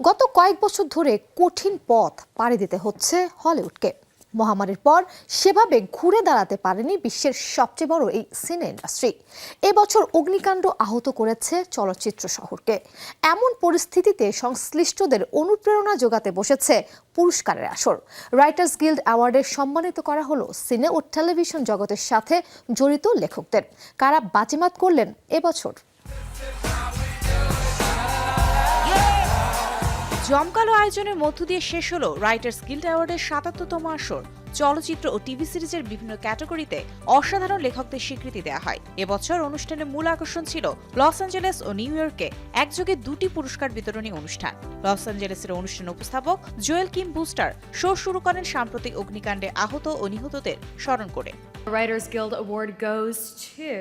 গত কয়েক বছর ধরে কঠিন পথ পাড়ি দিতে হচ্ছে হলিউডকে। মহামারীর পর সেভাবে ঘুরে দাঁড়াতে পারেনি বিশ্বের সবচেয়ে বড় এই সিনে ইন্ডাস্ট্রি। এবছর অগ্নিকাণ্ড আহত করেছে চলচ্চিত্র শহরকে। এমন পরিস্থিতিতে সংশ্লিষ্টদের অনুপ্রেরণা যোগাতে বসেছে পুরস্কারের আসর। রাইটার্স গিল্ড অ্যাওয়ার্ডে সম্মানিত করা হলো সিনে ও টেলিভিশন জগতের সাথে জড়িত লেখকদের। কারা বাজিমাত করলেন এবছর? জমকালো আয়োজনের মধ্য দিয়ে শেষ হলো রাইটার্স গিল্ড অ্যাওয়ার্ডের সাতাত্তরতম আসর। চলচ্চিত্র ও টিভি সিরিজের বিভিন্ন ক্যাটাগরিতে অসাধারণ লেখকদের স্বীকৃতি দেওয়া হয়। এবছর অনুষ্ঠানের মূল আকর্ষণ ছিল লস অ্যাঞ্জেলেস ও নিউ ইয়র্কে একযোগে দুটি পুরস্কার বিতরণী অনুষ্ঠান। লস অ্যাঞ্জেলেসের অনুষ্ঠান উপস্থাপক জোয়েল কিম বুস্টার শো শুরু করেন সাম্প্রতিক অগ্নিকাণ্ডে আহত ও নিহতদের স্মরণ করে। Writers Guild Award goes to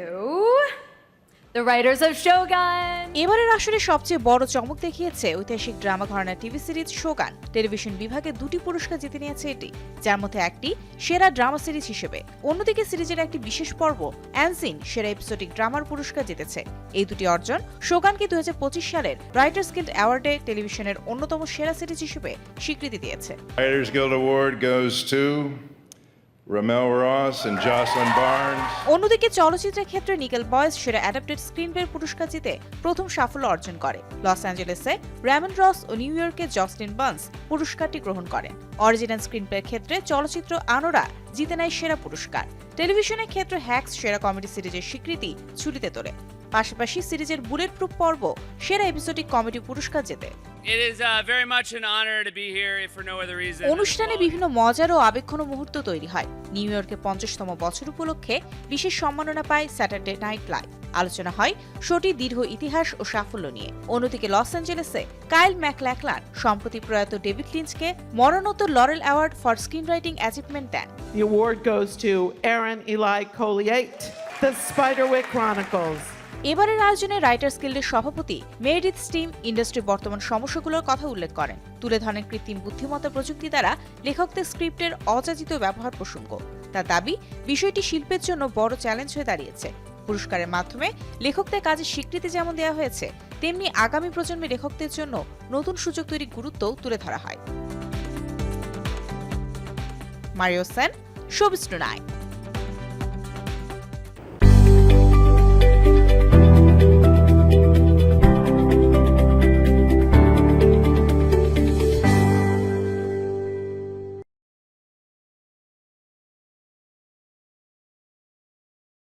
the writers of Shogun. এবারের আসরে সবচেয়ে বড় চমক দেখিয়েছে ঐতিহাসিক ড্রামা ঘরানা টিভি সিরিজ শোগান টেলিভিশন বিভাগে দুটি পুরস্কার জিতে নিয়েছে এটি যার মধ্যে একটি সেরা ড্রামা সিরিজ হিসেবে। অন্যদিকে সিরিজের একটি বিশেষ পর্ব অ্যানসিন সেরা এপিসোডিক ড্রামার পুরস্কার জিতেছে। এই দুটি অর্জন শোগানকে দুই হাজার পঁচিশ সালের রাইটার্স গিল্ড অ্যাওয়ার্ডে টেলিভিশনের অন্যতম সেরা সিরিজ হিসেবে স্বীকৃতি দিয়েছে। Ramel Ross and Jocelyn Barnes. অন্যদিকে চলচ্চিত্রের ক্ষেত্রে নিকেল বয়েস সেরা অ্যাডাপ্টেড স্ক্রিনপ্লে পুরস্কার জিতে প্রথম সাফল্য অর্জন করে। লস অ্যাঞ্জেলেসে র্যামন রস ও নিউ ইয়র্কে জসলিন বার্নস পুরস্কারটি গ্রহণ করেন। অরিজিনাল স্ক্রিনপ্লের ক্ষেত্রে চলচ্চিত্র আনোরা জিতে নেয় সেরা পুরস্কার। টেলিভিশনের ক্ষেত্রে হ্যাক্স সেরা কমেডি সিরিজের স্বীকৃতি ছুটিতে তোলে। পাশাপাশি সিরিজের বুলেট প্রুফ পর্ব সেরা এপিসোডিক কমেডি পুরস্কার জেতে। Uh, অনুষ্ঠানে বিভিন্ন মজার ও আবেক্ষণ মুহূর্ত তৈরি হয়। নিউ ইয়র্কে পঞ্চাশতম বছর উপলক্ষে বিশেষ সম্মাননা পায় স্যাটারডে নাইট লাইভ। আলোচনা হয় শোটি দীর্ঘ ইতিহাস ও সাফল্য নিয়ে। অন্যদিকে লস অ্যাঞ্জেলেসে কাইল ম্যাকল্যাকলান সম্প্রতি প্রয়াত ডেভিড লিঞ্চকে মরণোত্তর Laurel award for screenwriting achievement then. The award goes to Aaron Eli Colliate, The Spiderwick Chronicles. এবারের আয়োজনে রাইটার্স গিল্ডের সভাপতি মেরিডিথ স্টিম ইন্ডাস্ট্রির বর্তমান সমস্যাগুলোর কথা উল্লেখ করেন। তুলে ধরেন কৃত্রিম বুদ্ধিমত্তা প্রযুক্তি দ্বারা লেখকদের স্ক্রিপ্টের অযাচিত ব্যবহার প্রসঙ্গ। তার দাবি বিষয়টি শিল্পের জন্য বড় চ্যালেঞ্জ হয়ে দাঁড়িয়েছে। পুরস্কারের মাধ্যমে লেখকদের কাজের স্বীকৃতি যেমন দেওয়া হয়েছে, তেমনি আগামী প্রজন্মের লেখকদের জন্য নতুন সুযোগ তৈরির গুরুত্বও তুলে ধরা হয়। Mario Sen showbiz tonight